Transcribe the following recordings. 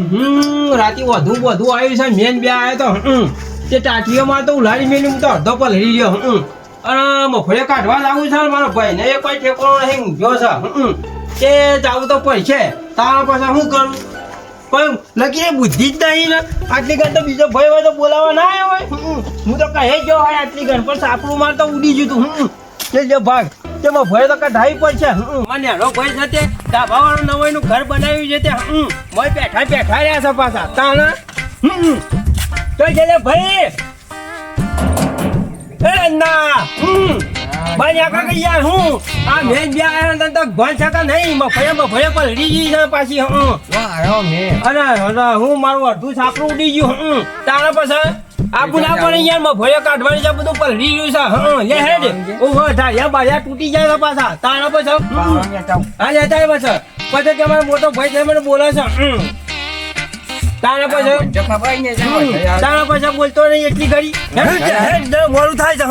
હમ, રાતે વધુ વધુ આવ્યું છે, મેન બે આવ્યો તો, હમ, તે ટાટીઓમાં તો ઉલાડી મેલી હું તો અડધો પર લઈ ગયો, હમ, અને મફળે કાઢવા લાગુ છે મારો ભાઈ ને એ કોઈ ઠેકોણો નહીં ઊંઘ્યો છે, હમ, તે જાવું તો પડશે, તારા પાછા શું કરું પણ લગી બુદ્ધિ જ નહીં ને, આટલી ઘર તો બીજો ભાઈ હોય તો બોલાવવા ના આવ્યો હોય. હું તો કહે જ હોય આટલી ઘર પણ સાપડું માર તો ઉડી ગયું તું હમ. જે ભાગ તેમાં ભય તો કઢાઈ પડશે. મને હેરો ભાઈ છે તે નવાઈ નું ઘર બનાવ્યું છે તે હમ. મોય બેઠા બેઠા રહ્યા છે પાછા તાણા હમ. તો છે લે ભાઈ એ ના હમ. ભાઈ આગળ કઈ યાર હું આ મેં બે આવ્યા ને તો ભણ છતાં નહીં મફળે મફળે પર ગઈ છે પાછી મેં અરે અરે હું મારું અડધું છાપરું ઉડી ગયું હમ તારા પછી આબુ ના પણ યાર મફળે કાઢવાની છે બધું પલડી રહ્યું છે. હા લે હેડ. ઓ હો ઢાળિયા બાળિયા તૂટી જાય પાછા. તારા પછી. હા લેતા આવ્યા પછી. તમારો મોટો ભાઈ છે મને બોલે છે. તારા પછી. તારા પછી બોલતો નહીં એટલી ઘડી. મોડું થાય છે.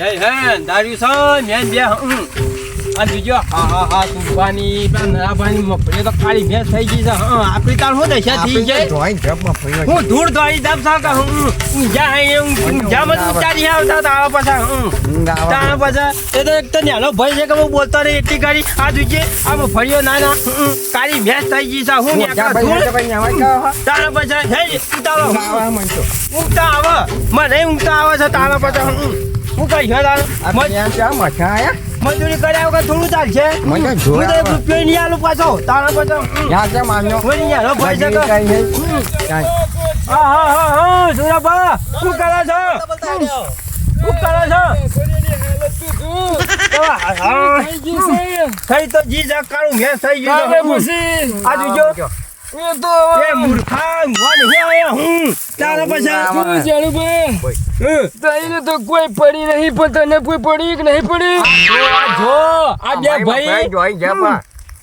હે દારૂ છે મેં બે આ બીજો હા હા હા તુંબાની નરાભાઈ મફળી તો કાળી ભેંસ થઈ ગઈ છે. હા આપણી તાર શું દશા થઈ જાય હું ધૂળ ધોઈ દબ સાકા હું ઊંઝા હે ઊંઝા મત ઉચારી આવતા તારા પાછા હું. તારા પાછા. એ તો એક તો ન્યાનો ભાઈ છે કે હું બોલતો નહીં એટલી કરી આ જોજે આ મફળીઓ ના ના કાળી ભેંસ થઈ ગઈ છે. હું તારા પાછા હે ઉતારો. ઊંઘતા આવે મને ઊંઘતા આવે છે તારા પાછા હું હું. કઈ છે તારું મજૂરી કર્યા વગર થોડું ચાલશે? મને જોયા તો એક રૂપિયો નહીં આલું પાછો. તારા પાછા નહીં આલો ભાઈ છે કે હા હા હા હા સુરાબા શું કરે છો? શું કરે છો? હા, હા. થઈ તો જી જા કાળું મેં થઈ ગયું છે. જો જોજો. એ મૂર્ખા હું જાણું પાછા તઈને તો કોઈ પડી નહીં પણ તને કોઈ પડી કે નહીં પડી? જો આ બે ભાઈ.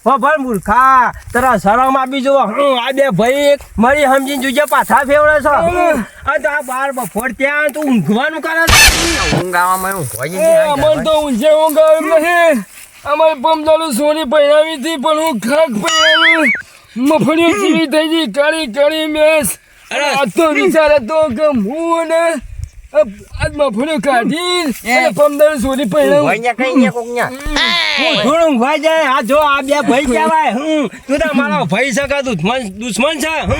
ખબર મૂર્ખા. તારા શરમ આપી જો હું આ બે ભાઈ મરી સમજીને જોજે પાછા ફેવડે છો. આ તો આ બાર બફોર ત્યાં તું ઊંઘવાનું કરે છે. એ અમર તો ઊંઘે ઊંઘ આવે નહીં. અમારે પમદાડું સોની પહેરાવી હતી પણ હું ખાક પહેરાવી. મફળીઓ જીવી થઈ ગઈ કાળી કાળી મેસ. અરે. આ તો વિચાર હતો કે હું ને આજ મફળીઓ કાઢી અને પમદાડું સોની પહેરાવું. હું ઊંઘવા જાય. આ જો આ બે ભાઈ કહેવાય. હું તું તો મારો ભાઈ સગા દુશ્મન દુશ્મન છે? હું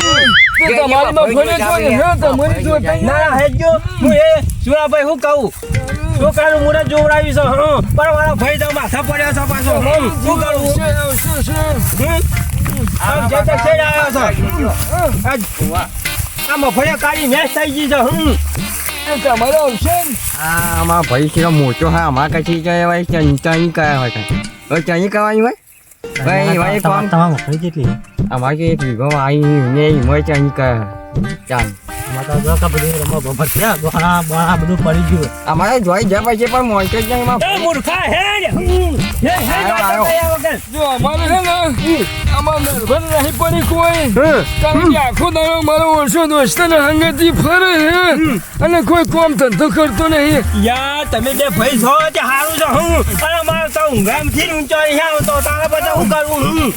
તો તમારી હે તમારી જોતા ના હેજો હું એ સુરાભાઈ હું કહું? છોકરાનું મુરત જોવડાવી છે હું. પણ મારો ભાઈ તો માથા પડ્યો છે પાછો. હું શું કરું? હમ? આમ જે છે આવ્યો છે. આ- મફળિયા કાળી મેચ થઈ ગઈ છે હું તમારે ને આમાં ભાઈ છે મોટો હા કશી કયા હોય હવે ચણી કરવાની હોય? ભાઈ ભાઈ કોણ? મફળી અમારે એક વીઘો આવી ને એમાં ચણી કયા ચાલ. અમારે અમારે જોઈ જાય પછી પણ મોટો જ નહીં મૂર્ખા હે, અમારે છે ને નરભર નહીં પડી કોઈ. કારણ કે આખો દાડો મારો વર્ષો દોસ્તને હંગેથી ફરે છે અને કોઈ કોમ ધંધો કરતો નહીં. યાર તમે જે ભાઈ છો તે સારું છે હું. અને મારે તો ઊંઘામથી ઊંચો અહીં આવતો તારા બધા હું કરું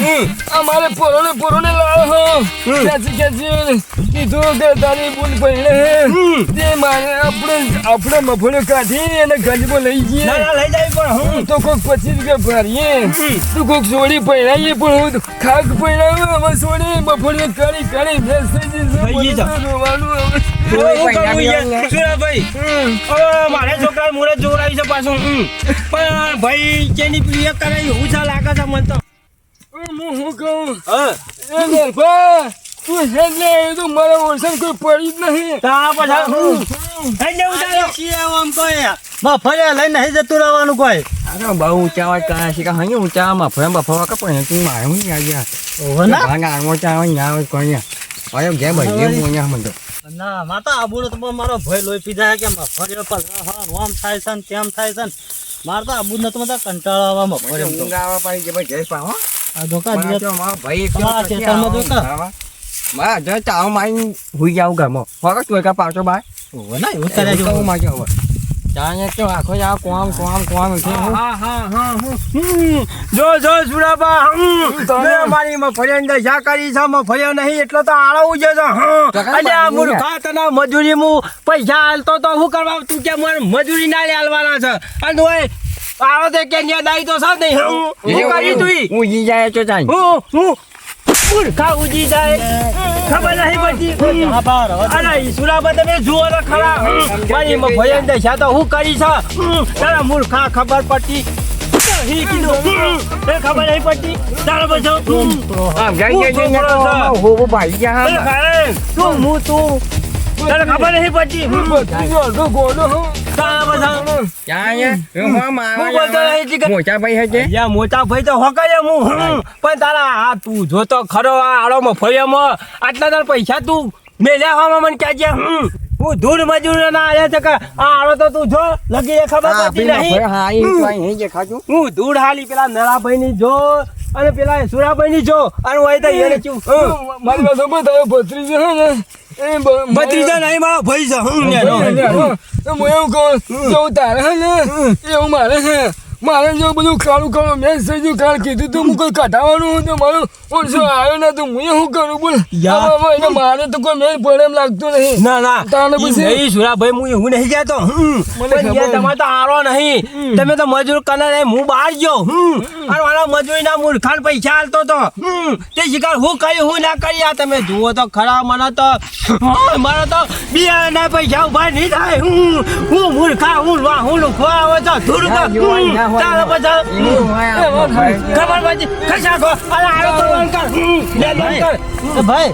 હું અમારે પોરોને પોરોને લાવો હો. ક્યાંથી ક્યાંથી કીધું કે તારી બોલ પહેણે હે તે મારે આપણે આપણે મફળો કાઢી અને ગંજમાં લઈ જઈએ ના ના લઈ જાય પણ હું હું તો કોઈક પચીસ રૂપિયા ભરીએ. તું કોઈક સોડી પહેરાવીએ પણ હું તો ખાક પહેરાવે હવે સોડી થઈ ગઈ છે. બધું રોવાનું હવે. કરું મારે છોકરા મુરત જોવડાવી છે પાછું હમ. પણ ભાઈ જેની પ્રિય કરાવી હું છે લાગે છે મને તો? હું શું કહું? હા. તું એ તો મારા ઓળખાણ કોઈ પડી જ નહીં. તારા પાછા હું થઈ જવું તારો આમ કોઈ મફળે નહીં જતું રહેવાનું કોઈ? અરે બહુ ઊંચા અવાજ કરે છે કે અહીં ઊંચા કે પણ તું મારે હું યાર યાર ઓહો ના. ભાંગ આંગો આવે કોઈ યાર અરે ઘેર ભાઈ હું અહીંયા મને તો. ના માતા આબુડો તો મારો ભય લોહી પીધા કે મફળે પર આમ થાય છે ને તેમ થાય છે ને. મારે તો આબુ નતો બધા કંટાળો આવવા મફળે તો ઊંઘ આવવા પાડી ભાઈ ઘેર પાહો. આ ધોકા તો મારો ભાઈ એક? ઊંઘ આવવા. મારા જો ચાવ માઈ હુઈ જાવ ગામો ફરક તું કા પાછો બાય ઓહો ના એવું એવું હું માગ્યો માગે હવે. ત્યાં તો આખો જા કોમ કોમ કોમ છે. હા હા હા જો જો સુરાબા. મેં મારી મફળિયાની દશા કરી છે ફર્યો નહીં એટલો તો આળવું છે અલ્યા મૂર્ખા તને મજૂરી મુ પૈસા આલતો તો શું કરવા તું કે મને મજૂરી ના લે આલવાના છે? અને ઓય આળો તે કે ન્યા દાઈ તો સાથ નહીં હું. કરી તું હું ઈ જાય તો જાય હું હું. મૂર્ખા ઉજી જાય. ખબર નહીં પડતી. અરે ઈસુરાબા તમે જુઓ તો ખરા. મારી મફળિયાની દશા તો હું કરી છે. તારા મૂર્ખા ખબર પડતી. ખબર નહીં પડતી? તારા ખાય. તું હું તું તને ખબર નહીં પડતી? ધૂળ મજૂર ના આવ્યા છે આ આળો તો તું જો લગી ખબર પડતી હા ધૂળ હાલી પેલા નરાભાઈ ની જો અને પેલા સુરાભાઈ ની જો અને ભત્રીજા નહીં મારા ભાઈ જા. હું એવું કહું તારે હે ને એવું મારે છે મારે જો બધું કાળું કાળું મેં થઈ ગયું કાલ કીધું તું હું કોઈ કાઢાવાનું હું તો મારું ઓછો આવ્યો ના તો હું શું કરું બોલ. યાર. મારે તો કોઈ મેં પડે એમ લાગતું નહીં. ના ના. તાને પછી? નહીં સુરાભાઈ હું એવું નહીં કહેતો. મને તમારે તો આરો નહીં. તમે તો મજૂર એ હું બહાર ગયો. હમ. અને મારા મજૂરીના મૂર્ખાન પૈસા હાલતો તો. તે શિકાર હું કહ્યું હું ના કરી? આ તમે જુઓ તો ખરા મને તો મારા તો બિયાના પૈસા ઊભા નહીં થાય. હું હું મૂર્ખા હું હું લુખવા આવે તો થોડું. ચાલો પછી ભાઈ.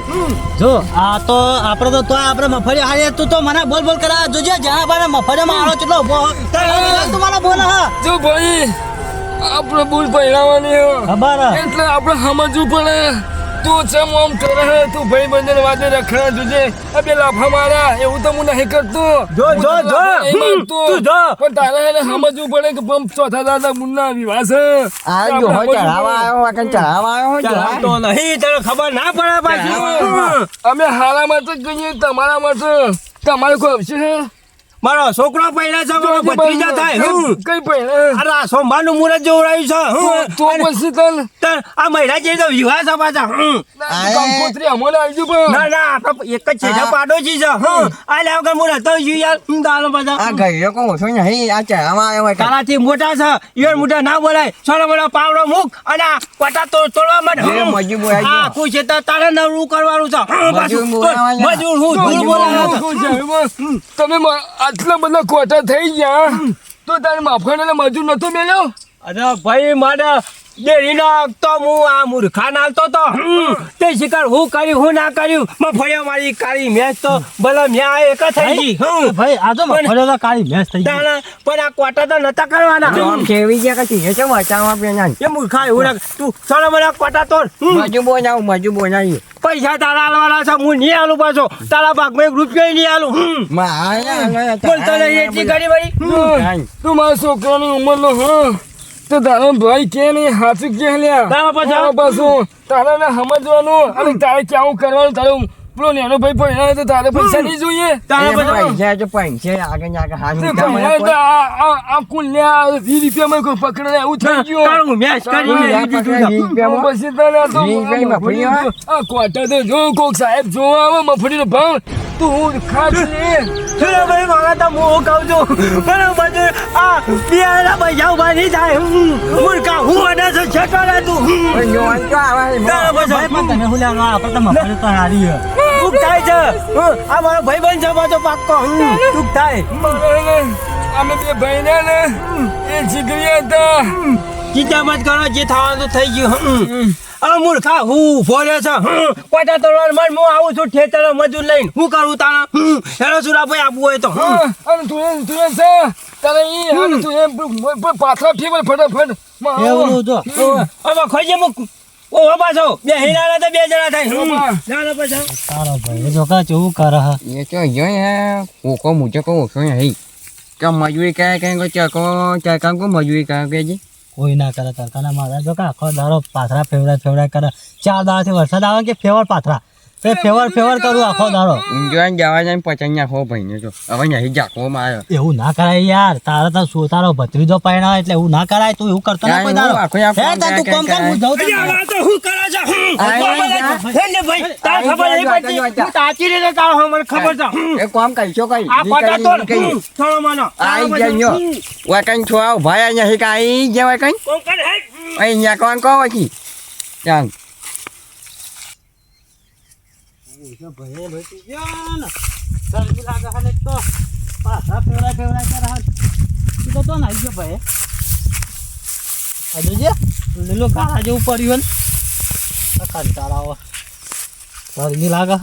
તો જો આ તો આપણે તો તોય આપણે મફળી હારીએ તું તો મને બોલ બોલ કરા જોજે જ્યાં ભાઈ મફળીમાં આળો કેટલો ઊભો તું મને બોલ હા. જો ભાઈ આપણે ભૂલ પહેરાવાની. ખબર. એટલે આપણે સમજવું પડે. તું ચમ આમ કરે તું ભાઈ બંધન વાદે રખડા જોજે આ બે લાફા મારા એવું તો હું નહીં કરતો જો, જો, જો. તું જો. પણ તારે એને સમજવું પડે કે પંપ ચોથા દાદા મુન્ના વિવાહ છે આ જો હો ચઢાવા આવ્યો વાકન ચઢાવા આવ્યો હોય ચાલતો નહીં તને ખબર ના પડે પાછી. અમે હારા માટે કહીએ તમારા માટે તમારે કોઈ આવશે હે? મારો છોકરો પહેલા છે મારો ભત્રીજા થાય. હમ. કઈ પહેલા અરે આ સોમવારનું મુરત જોવડાયું છે. હું? તો પછી તને? તર આ મહિલા જેવી તો વિવાહ છે પાછા. હું? કંકોત્રી અમોને આવજો પણ. ના ના આપણે એક જ છે હા. પાડોશી છે. હું? આ લે કે મુરત તો જ્યું યાર. હું દાલો પાછા આ ગયો કોણ ઓછો નહીં આ ચઢાવા આવ્યો. તારાથી મોટા છે. ઈવન મોટા ના બોલાય. છોડો મોટો પાવડો મુખ અને આ પટા તો તોડવા માટે હું? હમ. મજૂર બોલાય આ કુ છે તો તારે નવરું કરવાનું છે. મજૂર. હું ધૂળ બોલાવા તમે મ- આટલા બધા કોટા થઈ ગયા. તો તારે માફણ મજૂર નતો મેલ્યો અરે ભાઈ મારે ડેરીનો તો હું આ મૂર્ખા નાલતો તો. હમ. તે શિકાર હું કર્યું હું ના કર્યું? મફળિયો મારી કાળી મેચ તો ભલે મેં આ એક થઈ ગઈ. હું ભાઈ આ તો મફળીઓ તો કાળી મેચ થઈ ગઈ. પણ આ કોટા તો નતા કરવાના. જો આમ કેવી ગયા કે ચીહે છે વાંચાવા પેના એ મૂર્ખા એવું રાખ તું ચાલો મને કોટા તોડ. મજુ બોનાવ મજુ બોનાવી પૈસા તારા આલવાના છે હું નહીં આલું પાછો. તારા ભાગમાં એક રૂપિયો નહીં આલું. બોલતો નહીં એટલી ઘડી ભાઈ. તું મારા છોકરાની ઉંમરનો હ તો તારો ભાઈ કે નહીં સાચું કે લ્યા? તારા પછી? તારા પાછું તારે ને સમજવાનું અને તારે કેવું કરવાનું તારું પેલો નેનો ભાઈ ભણ્યો તો તારે પૈસા નહીં જોઈએ. તારે પૈસા જો પૈસા આગળ આગળ હાથ તે આ કુલ લ્યા વીસ રૂપિયામાં કોઈ પકડે એવું થઈ ગયું. મેચ. વીસ પછી તને તો મફળી આ કોટા તો જો કોક સાહેબ જોવા આવે મફળીનો ભાવ તું હું ખાસ લે. ચલો ભાઈ મારા તો હું કહું છું પણ બધું આ બિયાના પૈસા ઊભા નહીં થાય હું મૂર્ખા હું અને છે છેટો તું. તારા ભાઈ પાછા તને શું લેવા આપણે તો મફળી તો હારી હે. દુઃખ થાય છે. આ મારો ભાઈ બંધ છે પાછો પાક્કો. દુઃખ થાય. અમે બે ભાઈને ને એ જીગરી હતા. ચિંતા મત કરો જે થવાનું થઈ ગયું. અરે મૂર્ખા હું ફોર્યો છે. કોટા તોડવાનું મન હું આવું છું ઠેતર મજૂર લઈને. હું કરું તારા? હેરો સુરાભાઈ આપવું હોય તો. અને તું તું છે. તારે ઈ તું એમ પ- પ- ફટાફટ. એવું તો હવે ખોજે મૂક. ઓહો પાછો બે હીરાના તો બે જણા થાય. ચાલો પછી તારો ભાઈ જો કા કેવું કરે હે? એ તો જોઈ હે કોકો મુજો કો ઓછો નહીં કે મજૂરી કાય કે કોઈ ચકો ચકા કો મજૂરી કરે કે જી? કોઈ ના કરે તરકાના મારા. જો કા આખો દારો પાથરા ફેવડા ફેવડા કરે. ચાર દાડાથી વરસાદ આવે કે ફેવર પાથરા? તે ફેવર ફેવર કરું આખો દાડો. ઊંઝો જવા જાય અહીંયા નાખવો ભાઈને જો. હવે નહીં જાખો મારે. એવું ના કરાય યાર. તારા તો શું તારો ભત્રીજો પહેણા એટલે એવું ના કરાય. તું એવું કરતો ના કોઈ દાડો. આખો આ હે તું કોમ કર હું જાઉં તો હું કરે જા. હું હે ને ભાઈ તાર ખબર જા, નહીં પડતી. જા, જા. હું તાચી રે તારો હા, મને ખબર છે. હમ. એ કોમ કહીશો કઈ આ પાટા તો થોડો માનો. આઈ ગયા. હમ, વાકણ છો આવ. ભાઈ અહીંયા હી કાઈ જવાય કઈ કોમ કરે હે? અહીંયા કોણ કહો પછી? ચાલ ગરમી લાગે છે તો પાછા ફેવરાય ફેવરાય કરે છે. તું તો તો જોજે, લીલો કાળા જેવું પડ્યું ને. આ આવે. લાગે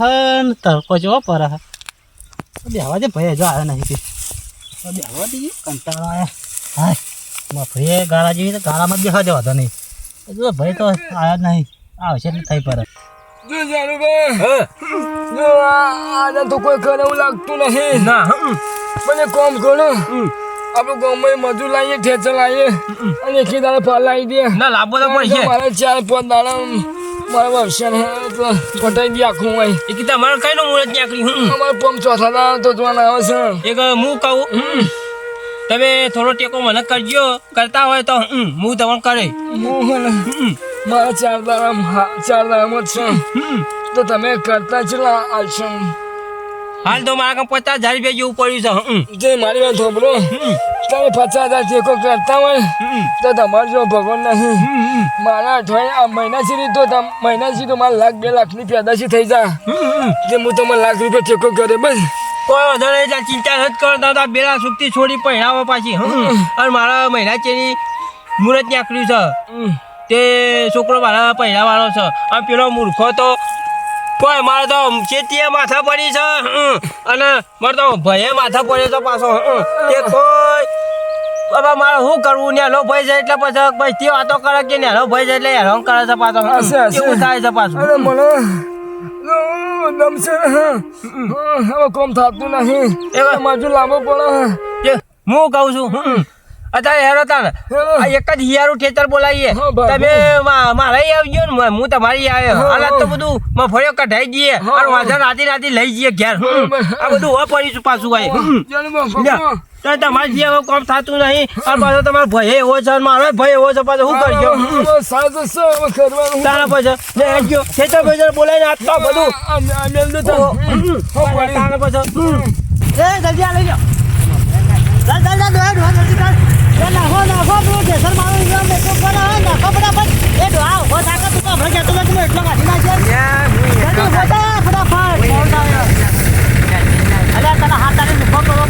ને, તડકો જેવો પડે છે. બેહવા દે ભાઈ જો આવ્યો નહીં તો બેહવા દઈએ કંટાળો આવ્યા હાય મફળીએ ગાળા જેવી ગાળામાં જ બેસવા જવા તો નહીં ભાઈ તો આવ્યા જ નહીં. આવશે એટલે થઈ પડે. જો જાનુભાઈ. જો તો કોઈ ઘરે એવું લાગતું નથી. ના. મને કોમ કરો. આપણે ગામમાં મજૂર લાવીએ ઠેચર લાવીએ અને એકી દાડે ફળ લાવી દે. ના લાંબો તો પડશે. મારે ચાર પાંચ દાડા મારે વર્ષે પટાઈ દે આખું હોય એ કીધા મારે કઈ નો મુહૂર્ત નીકળી હું અમારે પંપ ચોથા દાડા તો જોવાના આવે છે. એક હું કહું. તમે થોડો ટેકો મને કરજો. કરતા હોય તો હું તમને કરે હું મારા ચાર દાડા ચાર દાડામાં જ છે તો તમે કરતા ચેલા આલશો હાલ તો મારા પચાસ હજાર રૂપિયા જેવું પડ્યું છે જે મારી વાત થોભરો તમે પચાસ હજાર ટેકો કરતા હોય તો તમારે જો ભગવાન નહીં. મારા અઠવાડિયે આ મહિના સુધી તો તમ- મહિના સુધી તો મારા લાખ બે લાખની પેદાશી થઈ જાય જે હું તમને લાખ રૂપિયા ટેકો કરે બસ. કોઈ વાંધો નહીં ત્યાં ચિંતા નથી કરતા દાદા બેલા સુખથી છોડી પહેરાવો પાછી. અને મારા મહિના ચેની મુહૂર્ત નીકળ્યું છે. તે છોકરો મારા પહેરાવાનો છે અને પેલો મૂર્ખો તો કોઈ મારે તો ચેતીએ માથા પડી છે. અને મારે તો ભયે માથા પડ્યો તો પાછો. તે કોઈ બાબા મારે શું કરવું નેલો ભાઈ છે એટલે પછી ભાઈ તે વાતો કરે કે નેલો ભાઈ છે એટલે હેરાન કરે છે પાછો. એવું થાય છે પાછું અરે મને અ, દમ છે ને, હા. હા, હવે કોમ થતું નહીં એવા- માજુ લાંબો પડે હું કહું છું. અત્યારે હેરો તાન એક જ હિયારું ઠેતર બોલાવીએ. તમે મા- મારે આવજો ને હું તમારી આવ્યો હા, હાલ તો. બધું મફળીઓ કઢાઈ દઈએ. અને વાંધા રાતે રાતે લઈ જઈએ ઘેર. હમ. આ બધું હો પડીશું પાછું ભાઈ. તો તમારે જે હવે કામ થતું નહીં. અને પાછો તમારો ભય એવો છે મારો ભય એવો છે. પાછો શું કરજો તારા હવે સાચું છે, હવે કરવાનું. તારા પછી બધું તારા બેતર બોલાવીને આ બધું. આ- આ- નાખો નાખો પેલું જેસર મારું ઇનામ એટલો પર નાખો ફટાફટ એ ડોહા ઊભો થાકે તું હમણાં જતો તો તું તને હાથ તારે ઊભો કરવો